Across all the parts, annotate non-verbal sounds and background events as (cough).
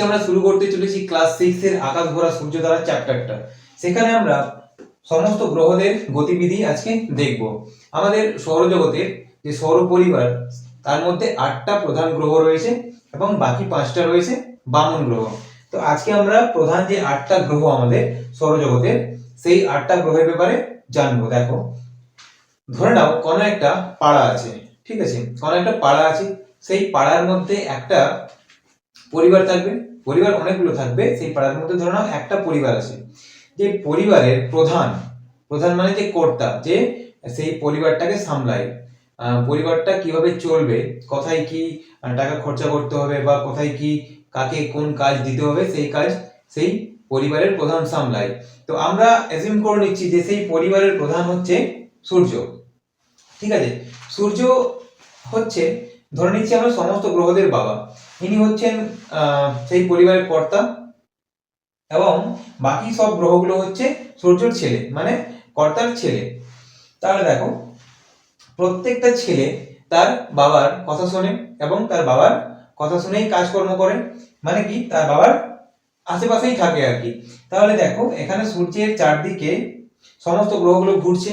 আজকে আমরা শুরু করতে চলেছি ক্লাস সিক্স এর আকাশ ভরা সূর্য দ্বারা চ্যাপ্টারটা সেখানে আমরা সমস্ত গ্রহদের গতিবিধি আজকে দেখব। আমাদের সৌরজগতের যে সৌর পরিবার, তার মধ্যে আটটা প্রধান গ্রহ রয়েছে এবং বাকি পাঁচটা রয়েছে বামন গ্রহ। তো আজকে আমরা প্রধান যে আটটা গ্রহ আমাদের সৌরজগতের, সেই আটটা গ্রহের ব্যাপারে জানব। দেখো, ধরে নাও কোনো একটা পাড়া আছে, ঠিক আছে? কোনো একটা পাড়া আছে, সেই পাড়ার মধ্যে একটা পরিবার থাকবে পরিবার অনেকগুলো থাকবে, সেই পাড়ার মধ্যে ধরে নাও একটা পরিবার আছে। যে পরিবারের প্রধান প্রধান মানে যে কর্তা, যে সেই পরিবারটাকে সামলায়। পরিবারটা কীভাবে চলবে, কোথায় কি টাকা খরচা করতে হবে বা কোথায় কি, কাকে কোন কাজ দিতে হবে, সেই কাজ সেই পরিবারের প্রধান সামলায়। তো আমরা অ্যাজিউম করে নিচ্ছি যে সেই পরিবারের প্রধান হচ্ছে সূর্য। ঠিক আছে? সূর্য হচ্ছে ধরে নিচ্ছি আমরা সমস্ত গ্রহদের বাবা। ইনি হচ্ছেন সেই পরিবারের কর্তা এবং বাকি সব গ্রহগুলো হচ্ছে সূর্যর ছেলে মানে কর্তার ছেলে। তাহলে দেখো, প্রত্যেকটা ছেলে তার বাবার কথা শোনে এবং তার বাবার কথা শুনেই কাজকর্ম করে মানে কি? তার বাবার আশেপাশেই থাকে আর কি। তাহলে দেখো, এখানে সূর্যের চারদিকে সমস্ত গ্রহগুলো ঘুরছে।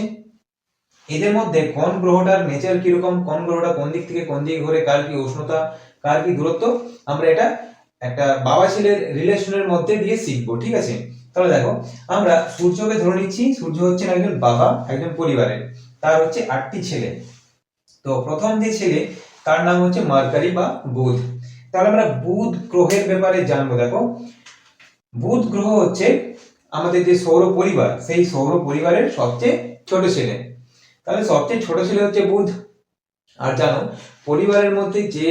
এদের মধ্যে কোন গ্রহটার নেচার কীরকম, কোন গ্রহটা কোন দিক থেকে কোন দিকে ঘুরে, কার কি উষ্ণতা, কার কি দূরত্ব, আমরা এটা একটা বাবা ছেলের রিলেশনের মধ্যে দিয়ে শিখব, ঠিক আছে? তাহলে দেখো, আমরা সূর্যকে ধরে নিচ্ছি, সূর্য হচ্ছেন একজন বাবা, একজন পরিবারের, তার হচ্ছে আটটি ছেলে। তো প্রথম যে ছেলে, তার নাম হচ্ছে মার্কারি বা বুধ। তাহলে আমরা বুধ গ্রহের ব্যাপারে জানব, দেখো। বুধ গ্রহ হচ্ছে আমাদের যে সৌর পরিবার, সেই সৌর পরিবারের সবচেয়ে ছোট ছেলে। তাহলে সবচেয়ে ছোট ছেলে হচ্ছে বুধ। আর জানো, পরিবারের মধ্যে যে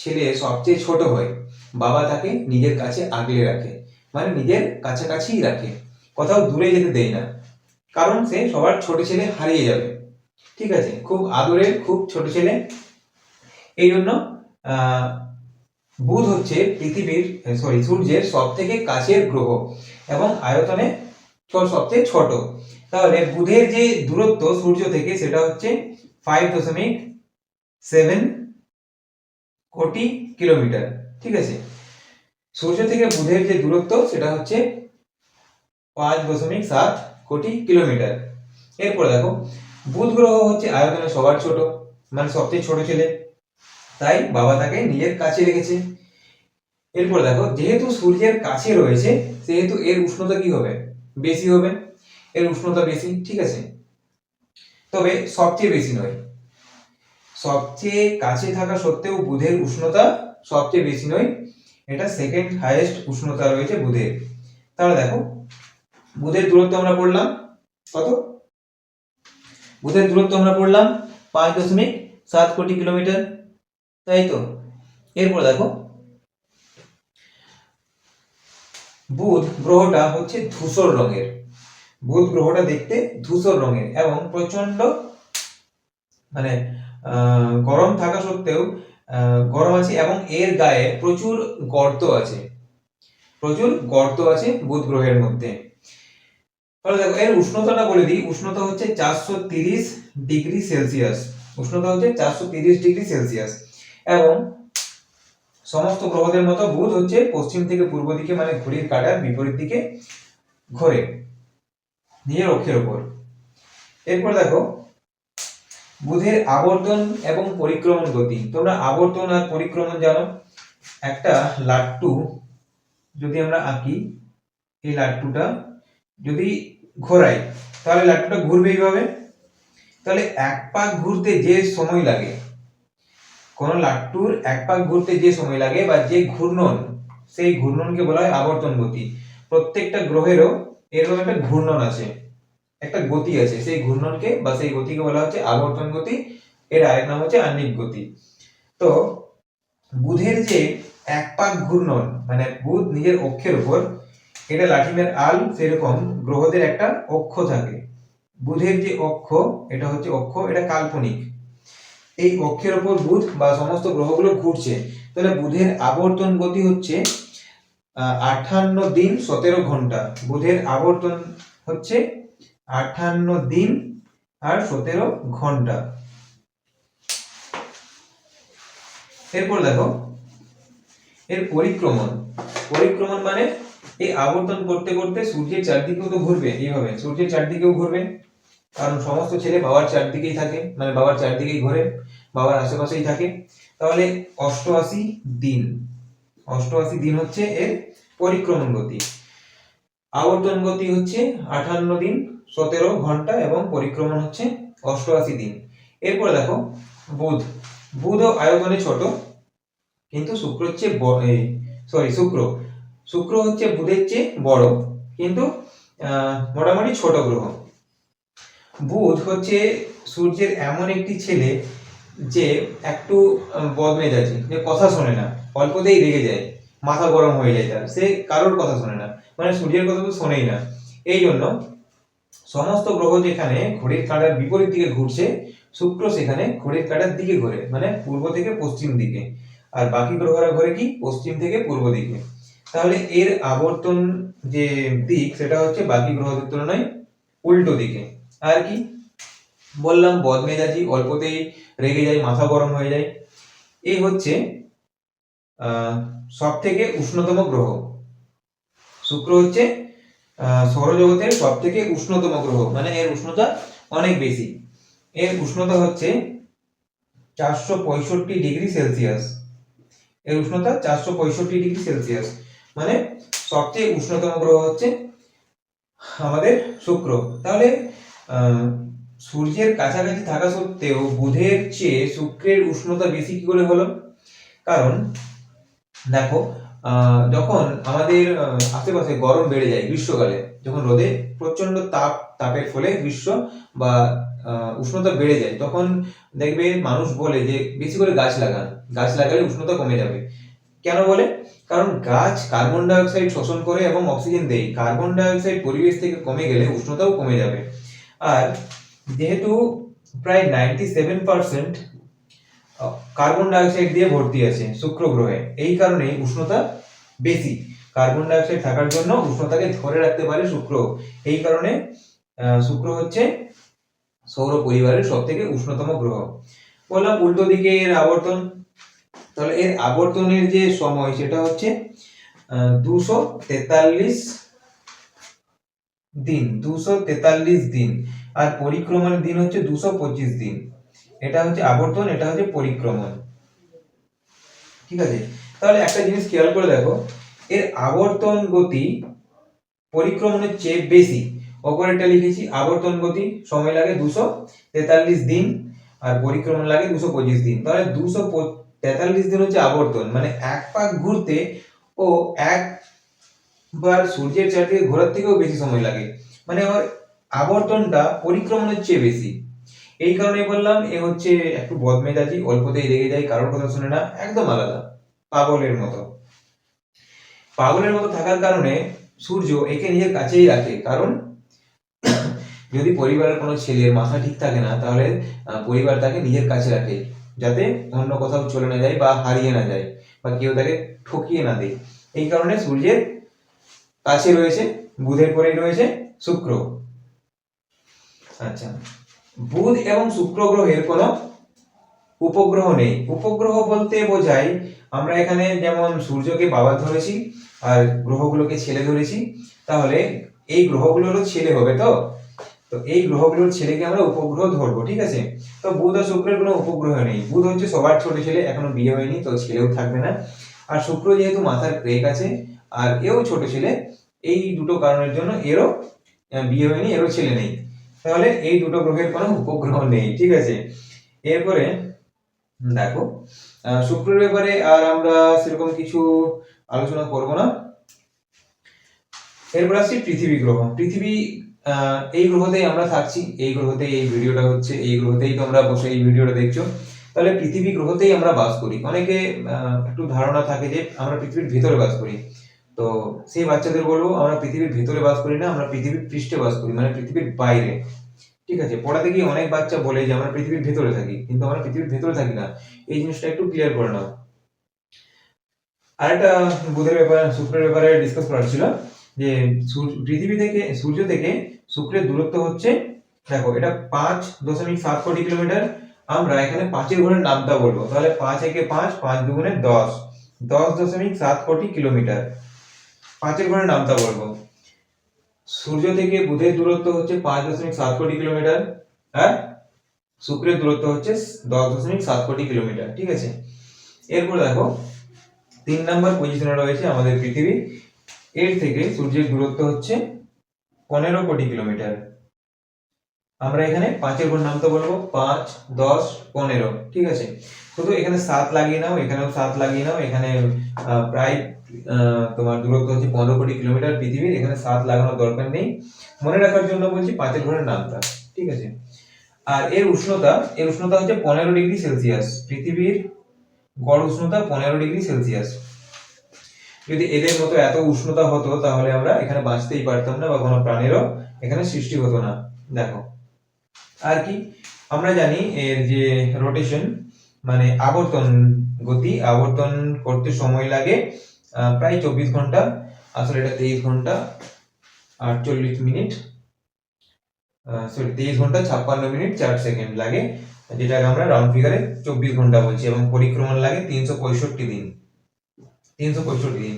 ছেলে সবচেয়ে ছোট হয়, বাবা তাকে নিজের কাছে আগলে রাখে মানে নিজের কাছাকাছিই রাখে। কোথাও দূরে যেতে দেয় না, কারণ সে সবার ছোট ছেলে হারিয়ে যাবে। ঠিক আছে? খুব আদরের, খুব ছোট ছেলে। এই জন্য বুধ হচ্ছে পৃথিবীর সরি সূর্যের সব থেকে কাছের গ্রহ এবং আয়তনে সবচেয়ে ছোট। তাহলে বুধের যে দূরত্ব সূর্য থেকে সেটা হচ্ছে ফাইভ দশমিক সেভেন কোটি কিলোমিটার, ঠিক আছে? সূর্য থেকে বুধের যে দূরত্ব সেটা হচ্ছে পাঁচ দশমিক সাত কোটি কিলোমিটার। এরপর দেখো, বুধ গ্রহ হচ্ছে আয়তনে সবার ছোট মানে সবচেয়ে ছোট ছেলে। তাই বাবা তাকে নিজের কাছে রেখেছে। এরপর দেখো, যেহেতু সূর্যের কাছে রয়েছে, সেহেতু এর উষ্ণতা কি হবে? বেশি হবে। এর উষ্ণতা বেশি, ঠিক আছে? তবে সবচেয়ে বেশি নয়। সবচেয়ে কাছে থাকা সত্ত্বেও বুধের উষ্ণতা সবচেয়ে বেশি নয়। এটা সেকেন্ড হাইয়েস্ট উষ্ণতা রয়েছে বুধের। তাহলে দেখো, বুধের দূরত্ব আমরা পড়লাম কত? বুধের দূরত্ব আমরা পড়লাম পাঁচ দশমিক সাত কোটি কিলোমিটার, তাই তো? এরপর দেখো, বুধ গ্রহটা হচ্ছে ধূসর রঙের। বুধ গ্রহটা দেখতে ধূসর রঙের এবং প্রচণ্ড মানে গরম থাকা সত্ত্বেও গরম আছে এবং এর গায়ে প্রচুর গর্ত আছে। প্রচুর গর্ত আছে বুধ গ্রহের মধ্যে। তাহলে দেখো, এর উষ্ণতাটা বলে দিই। উষ্ণতা হচ্ছে চারশো তিরিশ ডিগ্রি সেলসিয়াস। উষ্ণতা হচ্ছে চারশো তিরিশ ডিগ্রি সেলসিয়াস। এবং সমস্ত গ্রহদের মতো বুধ হচ্ছে পশ্চিম থেকে পূর্ব দিকে মানে ঘড়ির কাটার বিপরীত দিকে ঘোরে। নিজের অক্ষের ওপর এরপর দেখো, বুধের আবর্তন এবং পরিক্রমণ গতি। তোমরা আবর্তন আর পরিক্রমণ জানো। একটা লাট্টু যদি আমরা আঁকি, এই লাট্টুটা যদি ঘোরাই, তাহলে লাট্টুটা ঘুরবে এইভাবে তাহলে এক পাক ঘুরতে যে সময় লাগে, কোন লাট্টুর এক পাক ঘুরতে যে সময় লাগে বা যে ঘূর্ণন, সেই ঘূর্ণনকে বলা হয় আবর্তন গতি। প্রত্যেকটা গ্রহেরও এরকম একটা ঘূর্ণন আছে, একটা গতি আছে। সেই ঘূর্ণনকে বা সেই গতিকে বলা হচ্ছে আবর্তন গতি, এর আরেক নাম হচ্ছে আহ্নিক গতি। তো বুধের যে এক পাক ঘূর্ণন মানে বুধ নিজের অক্ষের উপর, এটা লাঠিমের আল সেরকম গ্রহদের একটা অক্ষ থাকে। বুধের যে অক্ষ, এটা হচ্ছে অক্ষ, এটা কাল্পনিক। এই অক্ষের উপর বুধ বা সমস্ত গ্রহগুলো ঘুরছে। তাহলে বুধের আবর্তন গতি হচ্ছে আঠান্ন দিন সতেরো ঘণ্টা। বুধের আবর্তন হচ্ছে আঠান্ন দিন আর সতেরো ঘণ্টা। এরপর দেখো, এর পরিক্রমণ। পরিক্রমণ মানে এই আবর্তন করতে করতে সূর্যের চারদিকেও তো ঘুরবে, এইভাবে। সূর্যের চারদিকেও ঘুরবে। কারণ সমস্ত ছেলে বাবার চারদিকেই থাকে মানে বাবার চারদিকেই ঘোরে, বাবার আশেপাশেই থাকে। তাহলে অষ্টআশি দিন। অষ্টআশি দিন হচ্ছে এর পরিক্রমণ গতি। আবর্তন গতি হচ্ছে আঠান্ন দিন, সতেরো ঘণ্টা এবং পরিক্রমণ হচ্ছে অষ্টআশি দিন। এরপরে দেখো, বুধ। বুধও আয়তনে ছোট, কিন্তু শুক্র হচ্ছে সরি শুক্র। শুক্র হচ্ছে বুধের চেয়ে বড়, কিন্তু মোটামুটি ছোট গ্রহ। বুধ হচ্ছে সূর্যের এমন একটি ছেলে যে একটু বদমেজাজি, যে কথা শোনে না। অল্পতেই রেগে যায়, মাথা গরম হয়ে যায় তার। সে কারোর কথা শোনে না মানে সূর্যের কথা তো শোনেই না। এই জন্য সমস্ত গ্রহ যেখানে ঘড়ির কাঁটার বিপরীত দিকে ঘুরছে, শুক্র সেখানে ঘড়ির কাঁটার দিকে ঘোরে মানে পূর্ব থেকে পশ্চিম দিকে। আর বাকি গ্রহরা ঘোরে কি? পশ্চিম থেকে পূর্ব দিকে। তাহলে এর আবর্তন যে দিক, সেটা হচ্ছে বাকি গ্রহদের তুলনায় উল্টো দিকে। আর কি? বললাম, বদমেজাজি, অল্পতেই রেগে যায়, মাথা গরম হয়ে যায়। এই হচ্ছে সব থেকে উষ্ণতম গ্রহ। শুক্র হচ্ছে সৌরজগতের সব থেকে উষ্ণতম গ্রহ মানে এর উষ্ণতা অনেক বেশি। এর উষ্ণতা হচ্ছে চারশো পঁয়ষট্টি ডিগ্রি সেলসিয়াস। এর উষ্ণতা চারশো পঁয়ষট্টি ডিগ্রি সেলসিয়াস। মানে সবচেয়ে উষ্ণতম গ্রহ হচ্ছে আমাদের শুক্র। তাহলে সূর্যের কাছাকাছি থাকা সত্ত্বেও বুধের চেয়ে শুক্রের উষ্ণতা বেশি কি করে হলো? কারণ দেখো যখন আমাদের আশেপাশে গরম বেড়ে যায় গ্রীষ্মকালে, যখন রোদে প্রচণ্ড তাপ, তাপের ফলে গ্রীষ্ম বা উষ্ণতা বেড়ে যায়, তখন দেখবে মানুষ বলে যে বেশি করে গাছ লাগান। গাছ লাগালে উষ্ণতা কমে যাবে। কেন বলে? কারণ গাছ কার্বন ডাই অক্সাইড শোষণ করে এবং অক্সিজেন দেয়। কার্বন ডাই অক্সাইড পরিবেশ থেকে কমে গেলে উষ্ণতাও কমে যাবে। আর যেহেতু প্রায় ninety seven percent carbon dioxide দিয়ে ভর্তি আছে শুক্র গ্রহে এই কারণে উষ্ণতা বেশি। কার্বন ডাই অক্সাইড থাকার জন্য উষ্ণতাকে ধরে রাখতে পারে শুক্র। এই কারণে শুক্র হচ্ছে সৌর পরিবারের সব থেকে উষ্ণতম গ্রহ। বললাম উল্টো দিকে এর আবর্তন। তাহলে এর আবর্তনের যে সময়, সেটা হচ্ছে দুশো তেতাল্লিশ দিন। দুশো তেতাল্লিশ দিন। আর পরিক্রমার দিন হচ্ছে দুশো পঁচিশ দিন। এটা হচ্ছে আবর্তন, এটা হচ্ছে পরিক্রমণ। ঠিক আছে? তাহলে একটা জিনিস খেয়াল করে দেখো, এর আবর্তন গতি পরিক্রমণের চেয়ে বেশি। অপরেরটা লিখেছি, আবর্তন গতি, সময় লাগে দুশো তেতাল্লিশ দিন, আর পরিক্রমণ লাগে দুশো পঁচিশ দিন। তাহলে দুশো তেতাল্লিশ দিন হচ্ছে আবর্তন মানে এক পাক ঘুরতে ও একবার সূর্যের চারদিকে ঘোরার থেকেও বেশি সময় লাগে। মানে ওর আবর্তনটা পরিক্রমণের চেয়ে বেশি। এই কারণে বললাম, এ হচ্ছে একটু বদমেজাজি, অল্পতেই রেগে যায় কারোর কথা শুনে না, একদম আলাদা, পাগলের মতো। পাগলের মতো থাকার কারণে সূর্য একে নিজের কাছেই রাখে, কারণ যদি পরিবারের কোনো ছেলের মাথা ঠিক থাকে না, তাহলে পরিবার তাকে নিজের কাছে রাখে, যাতে অন্য কোথাও চলে না যায় বা হারিয়ে না যায়, বা কেউ তাকে ঠকিয়ে না দেয়। এই কারণে সূর্যের কাছে রয়েছে, বুধের পরেই রয়েছে শুক্র। আচ্ছা। বুধ এবং শুক্র গ্রহের কোনো উপগ্রহ নেই। উপগ্রহ বলতে বোঝায়, আমরা এখানে যেমন সূর্যকে বাবা ধরেছি আর গ্রহগুলোকে ছেলে ধরেছি, তাহলে এই গ্রহগুলোরও ছেলে হবে তো? তো এই গ্রহগুলোর ছেলেকে আমরা উপগ্রহ ধরবো, ঠিক আছে? তো বুধ আর শুক্রের কোনো উপগ্রহ নেই। বুধ হচ্ছে সবার ছোট ছেলে, এখনও বিয়ে হয়নি, তো ছেলেও থাকবে না। আর শুক্র যেহেতু মাথার ক্রেক আছে, আর এও ছোট ছেলে, এই দুটো কারণের জন্য এরও বিয়ে হয়নি, এরও ছেলে নেই। তাহলে এই দুটো গ্রহের কোনো উপগ্রহ নেই, ঠিক আছে? এরপরে, দেখো শুক্রের ব্যাপারে আর আমরা সেরকম কিছু আলোচনা করব না। এরপর আসছি পৃথিবী গ্রহ। পৃথিবী এই গ্রহতেই আমরা থাকছি, এই গ্রহতেই এই ভিডিওটা হচ্ছে, এই গ্রহতেই তোমরা বসে এই ভিডিওটা দেখছ। তাহলে পৃথিবী গ্রহতেই আমরা বাস করি। অনেকে একটু ধারণা থাকে যে আমরা পৃথিবীর ভিতরে বাস করি। তো সেই বাচ্চাদের বলব, আমরা পৃথিবীর ভিতরে বাস করি না, আমরা পৃথিবীর পৃষ্ঠে বাস করি মানে পৃথিবীর বাইরে। ঠিক আছে? পড়াতে গিয়ে অনেক বাচ্চা বলে যে, আমরা পৃথিবীর ভেতরে থাকি, কিন্তু আমরা পৃথিবীর ভেতরে থাকি না। এই জিনিসটা একটু ক্লিয়ার করে নাও। আরেকটা বুধের ব্যাপারে, শুক্রের ব্যাপারে ডিসকাস করার ছিল, যে পৃথিবী থেকে, সূর্য থেকে শুক্রের দূরত্ব হচ্ছে, দেখো, এটা পাঁচ দশমিক সাত কোটি কিলোমিটার, আমরা এখানে পাঁচের ঘরের নামটা বলব। তাহলে পাঁচ একে পাঁচ পাঁচ দুগুণে দশ। দশ দশমিক সাত কোটি কিলোমিটার। পাঁচের ঘরে নামতা বলব। সূর্য থেকে বুধের দূরত্ব হচ্ছে পাঁচ দশমিক সাত কোটি কিলোমিটার আর শুক্রের দূরত্ব হচ্ছে দশ দশমিক সাত কোটি কিলোমিটার, ঠিক আছে? এরপর দেখো, তিন নাম্বার পজিশনে রয়েছে আমাদের পৃথিবী। এর থেকে সূর্যের দূরত্ব হচ্ছে পনেরো কোটি কিলোমিটার। আমরা এখানে পাঁচের ঘর নামতে বলব, পাঁচ, দশ, পনেরো, ঠিক আছে? শুধু এখানে সাত লাগিয়ে নাও, এখানেও সাত লাগিয়ে নাও, এখানে প্রায় তোমার দূরত্ব হচ্ছে পনেরো কোটি কিলোমিটার পৃথিবীর, এখানে সাত লাগানোর দরকার নেই। মনে রাখার জন্য বলছি পাঁচের ঘরের নামটা, ঠিক আছে? আর এর উষ্ণতা এর উষ্ণতা হচ্ছে পনেরো ডিগ্রি সেলসিয়াস, পৃথিবীর গড় উষ্ণতা পনেরো ডিগ্রি সেলসিয়াস। যদি এদের মতো এত উষ্ণতা হতো, তাহলে আমরা এখানে বাঁচতেই পারতাম না বা কোনো প্রাণেরও এখানে সৃষ্টি হতো না। দেখো, আর কি? আমরা জানি এর যে রোটেশন মানে আবর্তন গতি, আবর্তন করতে সময় লাগে প্রায় চব্বিশ ঘণ্টা আসলে এটা তেইশ ঘণ্টা আটচল্লিশ মিনিট সরি তেইশ ঘণ্টা ছাপ্পান্ন মিনিট চার সেকেন্ড লাগে, যেটাকে আমরা রাউন্ড ফিগারে চব্বিশ ঘণ্টা বলছি এবং পরিক্রমণ লাগে তিনশো পঁয়ষট্টি দিন। তিনশো পঁয়ষট্টি দিন।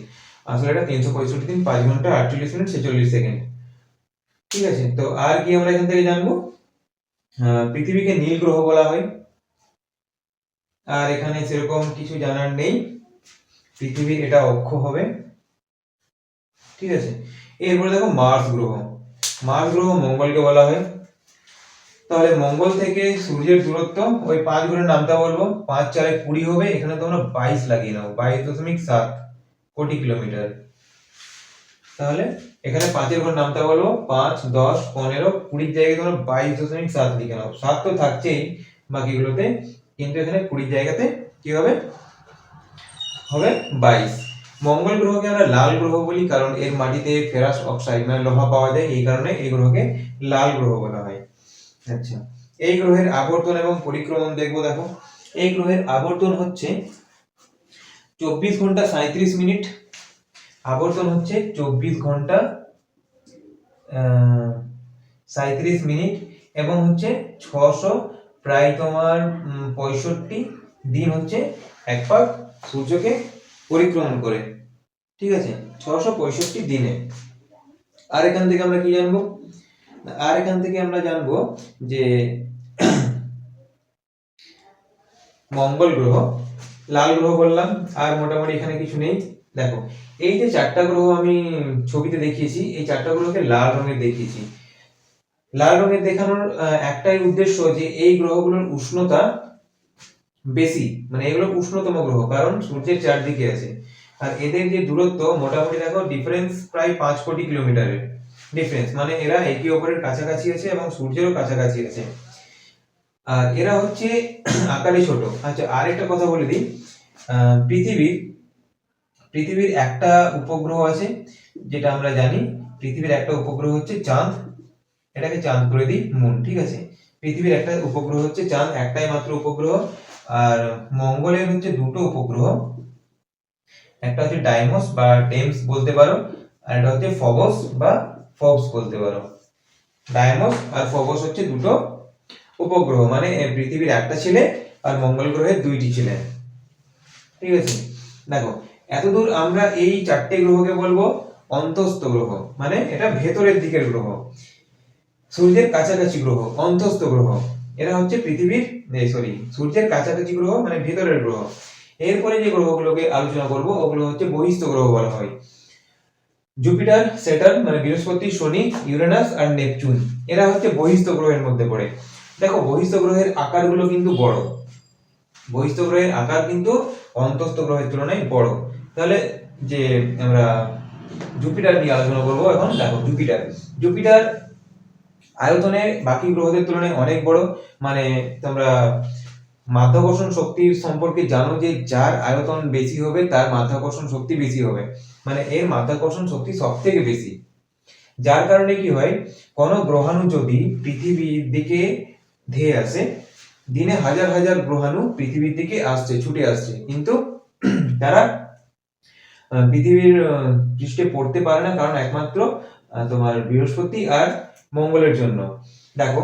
আসলে এটা তিনশো পঁয়ষট্টি দিন, পাঁচ ঘণ্টা আটচল্লিশ মিনিট, ছেচল্লিশ সেকেন্ড। ঠিক আছে, তো আর কি আমরা এখান থেকে জানব? পৃথিবীকে নীল গ্রহ বলা হয়। আর এখানে সেরকম কিছু জানার নেই। পৃথিবীর এটা অক্ষ হবে। ঠিক আছে? এরপরে দেখো মার্স গ্রহ। মার্স গ্রহ মঙ্গলকে বলা হয়। তাহলে মঙ্গল থেকে সূর্যের দূরত্ব, ওই পাঁচ ঘরের নামটা বলব। পাঁচ চারে কুড়ি হবে, এখানে তোমরা বাইশ লাগিয়ে নাও। বাইশ দশমিক সাত কোটি কিলোমিটার। তাহলে এখানে পাঁচের ঘর নামটা বলব। পাঁচ, দশ, পনেরো, কুড়ির জায়গায় তোমরা বাইশ দশমিক সাত লিখে নাও। সাত তো থাকছেই বাকিগুলোতে, কিন্তু এখানে কুড়ির জায়গাতে কি হবে? হবে বাইশ। মঙ্গল গ্রহকে আমরা লাল গ্রহ বলি কারণ এর মাটিতে ফেরাস অক্সাইড মানে লোহা পাওয়া যায়, এই কারণে এই গ্রহকে লাল গ্রহ বলা হয়। আচ্ছা এই গ্রহের আবর্তন এবং পরিক্রমণ দেখব দেখো। এই গ্রহের আবর্তন হচ্ছে চব্বিশ ঘণ্টা সাঁত্রিশ মিনিট। আবর্তন হচ্ছে চব্বিশ ঘণ্টা সাঁত্রিশ মিনিট এবং হচ্ছে ছশো প্রায় তোমার পঁয়ষট্টি। দিন হচ্ছে এক পাক সূর্যকে পরিক্রমণ করে। ঠিক আছে? ছশো পঁয়ষট্টি দিনে। আর এখান থেকে আমরা কি জানব? আর এখান থেকে আমরা জানব যে (clears throat) মঙ্গল গ্রহ, লাল গ্রহ বললাম, আর মোটামুটি এখানে কিছু নেই। দেখো, এই যে চারটা গ্রহ আমি ছবিতে দেখিয়েছি, এই চারটা গ্রহকে লাল রঙের দেখিয়েছি। লাল রঙের দেখানোর একটাই উদ্দেশ্য যে এই গ্রহগুলোর উষ্ণতা বেশি মানে এগুলো উষ্ণতম গ্রহ, কারণ সূর্যের চারদিকে আছে। আর এদের যে দূরত্ব, মোটামুটি দেখো ডিফারেন্স প্রায় পাঁচ কোটি কিলোমিটারের ডিফারেন্স মানে এরা একে অপরের কাছাকাছি আছে এবং সূর্যেরও কাছাকাছি আছে। আর এরা হচ্ছে (clears throat) আকারে ছোট। আচ্ছা আর একটা কথা বলে দিই। পৃথিবীর পৃথিবীর একটা উপগ্রহ আছে, যেটা আমরা জানি। পৃথিবীর একটা উপগ্রহ হচ্ছে চাঁদ। এটাকে চাঁদ করে দিই, মুন, ঠিক আছে? পৃথিবীর একটা উপগ্রহ হচ্ছে চাঁদ, একটাই মাত্র উপগ্রহ। আর মঙ্গলের হচ্ছে দুটো উপগ্রহ। একটা হচ্ছে ডাইমোস বা ডেমস বলতে পারো, আর এটা হচ্ছে ফবস বা ফবস বলতে পারো। ডাইমোস আর ফবস হচ্ছে দুটো উপগ্রহ মানে পৃথিবীর একটা ছেলে আর মঙ্গল গ্রহের দুইটি ছেলে। ঠিক আছে? দেখো, এতদূর আমরা এই চারটে গ্রহকে বলব অন্তস্থ গ্রহ মানে এটা ভেতরের দিকের গ্রহ। সূর্যের কাছাকাছি গ্রহ, অন্তস্থ গ্রহ। এরা হচ্ছে পৃথিবীর সরি সূর্যের কাছাকাছি গ্রহ মানে ভেতরের গ্রহ। এরপরে যে গ্রহগুলোকে আলোচনা করব, ওগুলো হচ্ছে বহিস্থ গ্রহ বলা হয়। জুপিটার, স্যাটার্ন মানে বৃহস্পতি, শনি, ইউরেনাস আর নেপচুন। এরা হচ্ছে বহিস্থ গ্রহের মধ্যে পড়ে। দেখো, বহিস্থ গ্রহের আকারগুলো কিন্তু বড়। বহিস্থ গ্রহের আকার কিন্তু অন্তস্থ গ্রহের তুলনায় বড়। তাহলে যে আমরা জুপিটার নিয়ে আলোচনা করব এখন, দেখো, জুপিটার। জুপিটার আয়তনে বাকি গ্রহদের তুলনায় অনেক বড়। মানে তোমরা মাধ্যাকর্ষণ শক্তির সম্পর্কে জানো যে যার আয়তন বেশি হবে, তার মাধ্যাকর্ষণ শক্তি বেশি হবে। মানে এর মাধ্যাকর্ষণ শক্তি সব থেকে বেশি। যার কারণে কি হয়, কোনো গ্রহাণু যদি পৃথিবীর দিকে ধেয়ে আসে, দিনে হাজার হাজার গ্রহাণু পৃথিবীর দিকে আসছে, ছুটে আসছে। কিন্তু (clears throat) তারা পৃথিবীর পৃষ্ঠে পড়তে পারে না, কারণ একমাত্র তোমার বৃহস্পতি আর মঙ্গলের জন্য। দেখো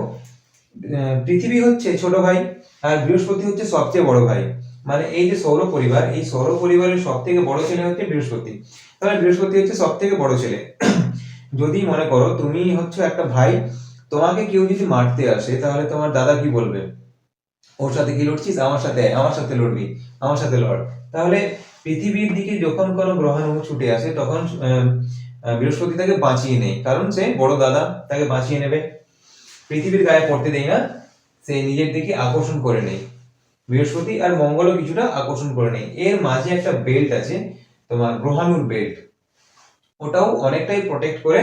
পৃথিবী হচ্ছে ছোট ভাই আর বৃহস্পতি হচ্ছে সবচেয়ে বড় ভাই। মানে এই যে সৌর পরিবার, এই সৌর পরিবারের সব থেকে বড় ছেলে হচ্ছে বৃহস্পতি। তাহলে বৃহস্পতি হচ্ছে সব থেকে বড় ছেলে। (clears throat) যদি মনে করো তুমি হচ্ছে একটা ভাই, তোমাকে কেউ যদি মারতে আসে, তাহলে তোমার দাদা কি বলবে? ওর সাথে কি লড়ছিস? আমার সাথে আমার সাথে লড়বি, আমার সাথে লড়। তাহলে পৃথিবীর দিকে যখন কোনো গ্রহাণু ছুটে আসে, তখন বৃহস্পতি তাকে বাঁচিয়ে নেয়। কারণ সে বড় দাদা, তাকে বাঁচিয়ে নেবে। পৃথিবীর গায়ে পড়তে দেয় না, সে নিজের দিকে আকর্ষণ করে নেয়। বৃহস্পতি আর মঙ্গলও কিছুটা আকর্ষণ করে নেয়। এর মাঝে একটা বেল্ট আছে, তোমার গ্রহাণুর বেল্ট ওটাও অনেকটাই প্রোটেক্ট করে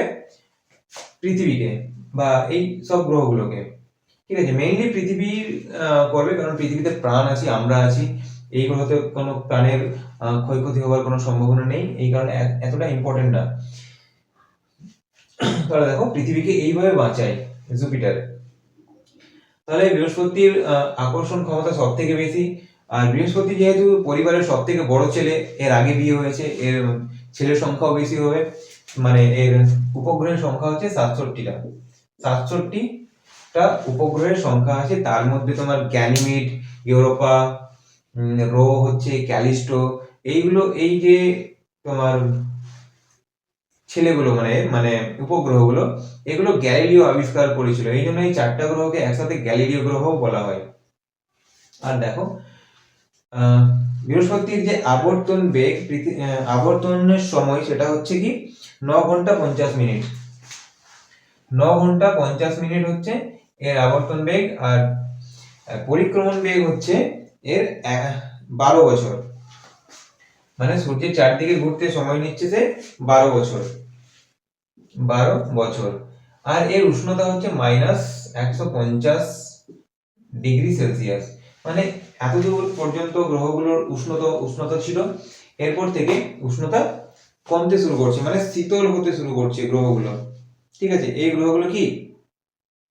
পৃথিবীকে বা এই সব গ্রহগুলোকে। ঠিক আছে মেইনলি পৃথিবীর করবে কারণ পৃথিবীতে প্রাণ আছে, আমরা আছি। এই গ্রহতে কোনো প্রাণের ক্ষয়ক্ষতি হওয়ার কোনো সম্ভাবনা নেই। এই কারণে এতটা ইম্পর্টেন্ট না। তাহলে দেখো, পৃথিবীকে এইভাবে বাঁচায় জুপিটার। তাহলে বৃহস্পতির আকর্ষণ ক্ষমতা সব থেকে বেশি। আর বৃহস্পতি যেহেতু পরিবারের সব থেকে বড় ছেলে, এর আগে বিয়ে হয়েছে, এর ছেলের সংখ্যাও বেশি হবে। মানে এর উপগ্রহের সংখ্যা হচ্ছে সাতষট্টিটা। সাতষট্টিটা উপগ্রহের সংখ্যা আছে, তার মধ্যে তোমার গ্যানিমিড, ইউরোপা রো হচ্ছে, ক্যালিস্টো, এইগুলো, এই যে তোমার ছেলেগুলো মানে মানে উপগ্রহগুলো, এগুলো গ্যালিলিও আবিষ্কার করেছিল। এই জন্য এই চারটা গ্রহকে একসাথে গ্যালিলিও গ্রহ বলা হয়। আর দেখো বৃহস্পতির যে আবর্তন বেগ আবর্তনের সময় সেটা হচ্ছে কি? ন ঘণ্টা পঞ্চাশ মিনিট। ন ঘণ্টা পঞ্চাশ মিনিট হচ্ছে এর আবর্তন বেগ, আর পরিক্রমণ বেগ হচ্ছে এর বারো বছর। মানে সূর্যের চারদিকে ঘুরতে সময় নিচ্ছে সে বারো বছর। বারো বছর। আর এর উষ্ণতা হচ্ছে মাইনাস একশো পঞ্চাশ ডিগ্রি সেলসিয়াস মানে এত দূর পর্যন্ত গ্রহগুলোর উষ্ণতা উষ্ণতা ছিল। এরপর থেকে উষ্ণতা কমতে শুরু করছে মানে শীতল হতে শুরু করছে গ্রহগুলো। ঠিক আছে, এই গ্রহগুলো কি?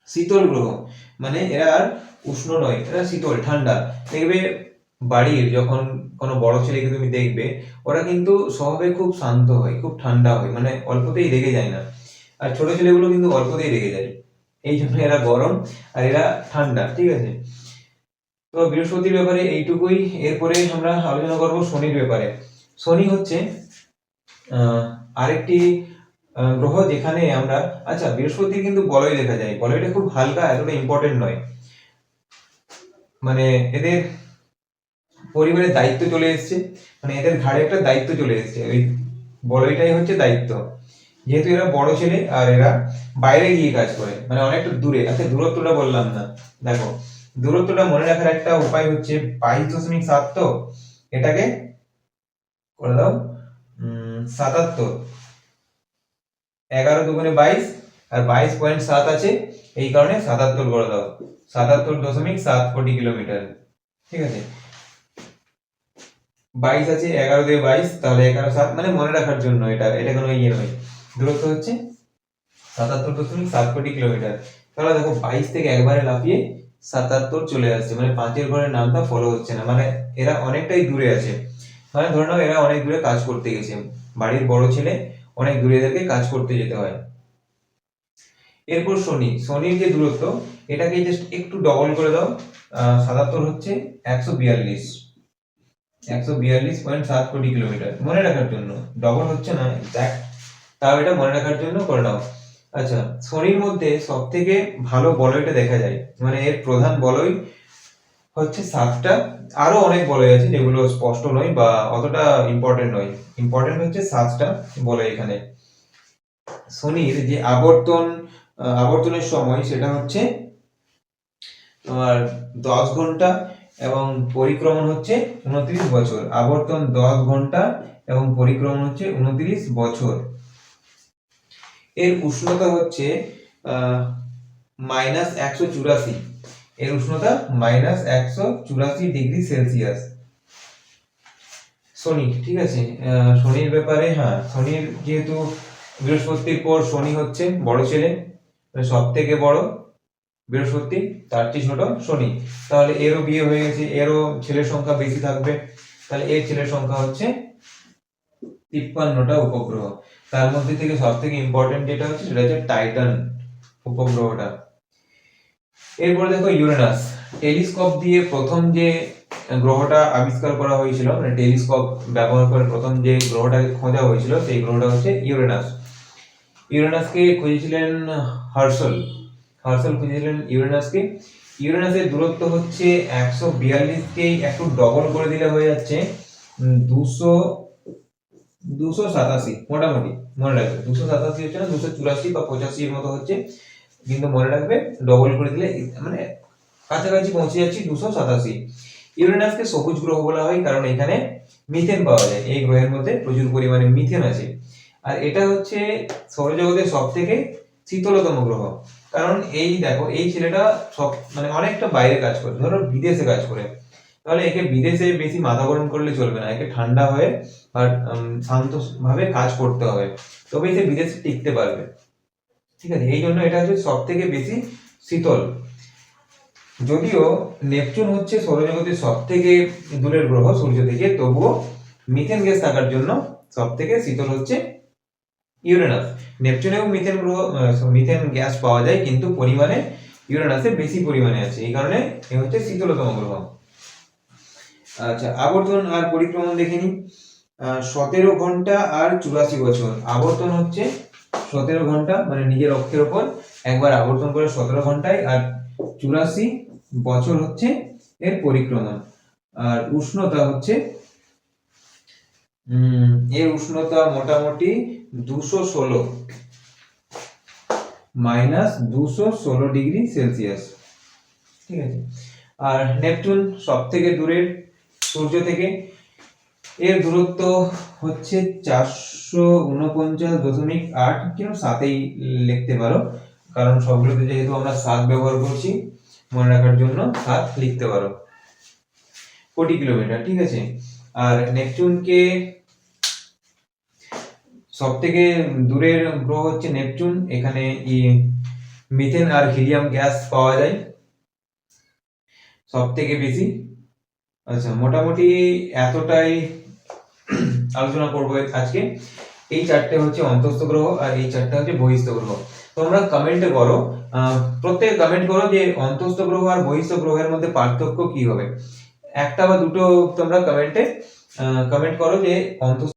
শীতল গ্রহ। মানে এরা আর উষ্ণ নয়, এরা শীতল, ঠান্ডা। দেখবে বাড়ির যখন কোনো বড় ছেলেকে তুমি দেখবে, ওরা কিন্তু স্বভাবে খুব শান্ত হয়, খুব ঠান্ডা হয় মানে অল্পতেই রেগে যায় না। আর ছোট ছেলেগুলো কিন্তু অল্পতেই রেগে যায়। এই জন্য এরা গরম আর এরা ঠান্ডা, ঠিক আছে? তো বৃহস্পতির ব্যাপারে এইটুকুই। এরপরে আমরা আলোচনা করব শনির ব্যাপারে। শনি হচ্ছে আরেকটি গ্রহ যেখানে আমরা আচ্ছা বৃহস্পতি কিন্তু বলয় দেখা যায়। বলয়টা খুব হালকা, এতটা ইম্পর্টেন্ট নয়। মানে এদের পরিবারের দায়িত্ব চলে এসেছে। মানে এদের ঘাড়ে একটা দায়িত্ব চলে এসেছে। ওই বলয়টাই হচ্ছে দায়িত্ব। যেহেতু এরা বড় ছেলে, আর এরা বাইরে গিয়ে কাজ করে মানে অনেকটা দূরে। আচ্ছা দূরত্বটা বললাম না। দেখো, দূরত্বটা মনে রাখার একটা উপায় হচ্ছে বাইশ দশমিক সাত তো? এটাকে করে দাও সাতাত্তর। এগারো দুগুণে বাইশ, আর বাইশ পয়েন্ট সাত আছে, এই কারণে সাতাত্তর করে দাও। সাতাত্তর দশমিক সাত কোটি কিলোমিটার। ঠিক আছে? বাইশ আছে, এগারো দিয়ে বাইশ, তাহলে এগারো সাত মানে মনে রাখার জন্য এটা এটা কোনো ইয়ে নয়। দূরত্ব হচ্ছে সাতাত্তর দশমিক সাত কোটি কিলোমিটার। তাহলে দেখো, বাইশ থেকে একবারে লাফিয়ে সাতাত্তর চলে আসছে মানে পাঁচের ঘরের নামটা ফলো হচ্ছে না মানে এরা অনেকটাই দূরে আছে। মানে ধরে নাও, এরা অনেক দূরে কাজ করতে গেছে। বাড়ির বড় ছেলে অনেক দূরে এদেরকে কাজ করতে যেতে হয়। এরপর শনি, শনির যে দূরত্ব, এটাকে জাস্ট একটু ডবল করে দাও সাতাত্তর হচ্ছে একশো বিয়াল্লিশ। একশো বিয়াল্লিশ পয়েন্ট সাত কোটি কিলোমিটার। মনে রাখার জন্য ডবল হচ্ছে না এক্সাক্ট তাও এটা মনে রাখার জন্য করে নাও। আচ্ছা শনির মধ্যে সব থেকে ভালো বলয়টা দেখা যায়। মানে এর প্রধান বলয় হচ্ছে সাতটা। আরও অনেক বলয় আছে যেগুলো স্পষ্ট নয় বা অতটা ইম্পর্টেন্ট নয়। ইম্পর্টেন্ট হচ্ছে সাতটা বলয় এখানে। শনির যে আবর্তন, আবর্তনের সময় সেটা হচ্ছে তোমার দশ ঘণ্টা এবং পরিক্রমণ হচ্ছে উনত্রিশ বছর। আবর্তন দশ ঘণ্টা এবং পরিক্রমণ হচ্ছে উনত্রিশ বছর। এর উষ্ণতা হচ্ছে মাইনাস একশো চুরাশি। এর উষ্ণতা মাইনাস একশো চুরাশি ডিগ্রি সেলসিয়াস। শনি, ঠিক আছে? শনির ব্যাপারে হ্যাঁ শনির যেহেতু বৃহস্পতির পর শনি হচ্ছে বড় ছেলে মানে সব থেকে বড়। বৃহস্পতি, তার ছোট শনি। তাহলে এরও বিয়ে হয়ে গেছে, এরও ছেলের সংখ্যা বেশি থাকবে। তাহলে এর ছেলের সংখ্যা হচ্ছে তিপ্পান্নটা উপগ্রহ। তার মধ্যে থেকে সব থেকে ইম্পর্টেন্ট যেটা হচ্ছে, সেটা হচ্ছে টাইটান উপগ্রহটা। এরপরে দেখো ইউরেনাস। টেলিস্কোপ দিয়ে প্রথম যে গ্রহটা আবিষ্কার করা হয়েছিল মানে টেলিস্কোপ ব্যবহার করে প্রথম যে গ্রহটাকে খোঁজা হয়েছিল, সেই গ্রহটা হচ্ছে ইউরেনাস। ইউরেনাসকে খুঁজেছিলেন হার্সল। হার্সল খুঁজেছিলেন ইউরেনাসকে। ইউরেনাসের দূরত্ব হচ্ছে একশো বিয়াল্লিশকে একটু ডবল করে দিলে হয়ে যাচ্ছে দুশো দুশো সাতাশি, মোটামুটি মনে রাখবে। দুশো সাতাশি হচ্ছে না, দুশো চুরাশি বা পঁচাশির মতো হচ্ছে, কিন্তু মনে রাখবে ডবল করে দিলে মানে কাছাকাছি পৌঁছে যাচ্ছি দুশো সাতাশি। ইউরেনাসকে সবুজ গ্রহ বলা হয়, কারণ এখানে মিথেন পাওয়া যায়, এই গ্রহের মধ্যে প্রচুর পরিমাণে মিথেন আছে। আর এটা হচ্ছে সৌরজগতের সব থেকে শীতলতম গ্রহ। কারণ এই দেখো, এই ছেলেটা সব মানে অনেকটা বাইরে কাজ করে, ধরো বিদেশে কাজ করে। তাহলে একে বিদেশে বেশি মাথা গরম করলে চলবে না, একে ঠান্ডা হয়ে আর শান্ত ভাবে কাজ করতে হবে। তবেই সে বিদেশে টিকতে পারবে। ঠিক আছে, এই জন্য এটা হচ্ছে সব থেকে বেশি শীতল। যদিও নেপচুন হচ্ছে সৌরজগতের সব থেকে দূরের গ্রহ সূর্য থেকে, তবুও মিথেন গ্যাস থাকার জন্য সব থেকে শীতল হচ্ছে ইউরেনাস। নেপচুনেও মিথেন গ্রহ মিথেন গ্যাস পাওয়া যায় কিন্তু পরিমাণে ইউরেনাসে বেশি পরিমাণে আছে। এই কারণে এ হচ্ছে শীতলতম গ্রহ। আচ্ছা আবর্তন আর পরিক্রমণ দেখে নিই। সতেরো ঘণ্টা আর চুরাশি বছর। আবর্তন হচ্ছে সতেরো ঘণ্টা মানে নিজের অক্ষের ওপর। একবার আবর্তন করে সতেরো ঘন্টায় আর চুরাশি বছর হচ্ছে এর পরিক্রমণ। আর উষ্ণতা হচ্ছে উম, এর উষ্ণতা মোটামুটি দুশো ষোলো মাইনাস দুশো ষোলো ডিগ্রি সেলসিয়াস। ঠিক আছে? আর নেপচুন সব থেকে দূরের সূর্য থেকে। এর দূরত্ব হচ্ছে চারশো উনপঞ্চাশ দশমিক আট কিংবা সাতেই লিখতে পারো। কারণ সবগুলোতে যেহেতু আমরা সাত ব্যবহার করছি, মনে রাখার জন্য সাত লিখতে পারো। কোটি কিলোমিটার, ঠিক আছে? আর নেপচুনকে সব থেকে দূরের গ্রহ হচ্ছে নেপচুন। এখানে মিথেন আর হিলিয়াম গ্যাস পাওয়া যায়। সব থেকে বেশি। আচ্ছা মোটামুটি এতটাই আলোচনা করব আজকে। এই চারটে হচ্ছে অন্তস্থ গ্রহ আর এই চারটে হচ্ছে বহিস্থ গ্রহ। তোমরা কমেন্টে করো প্রত্যেকে কমেন্ট করো যে অন্তস্থ গ্রহ আর বহিস্থ গ্রহের মধ্যে পার্থক্য কি হবে। একটা বা দুটো তোমরা কমেন্টে কমেন্ট করো যে অন্তস্থ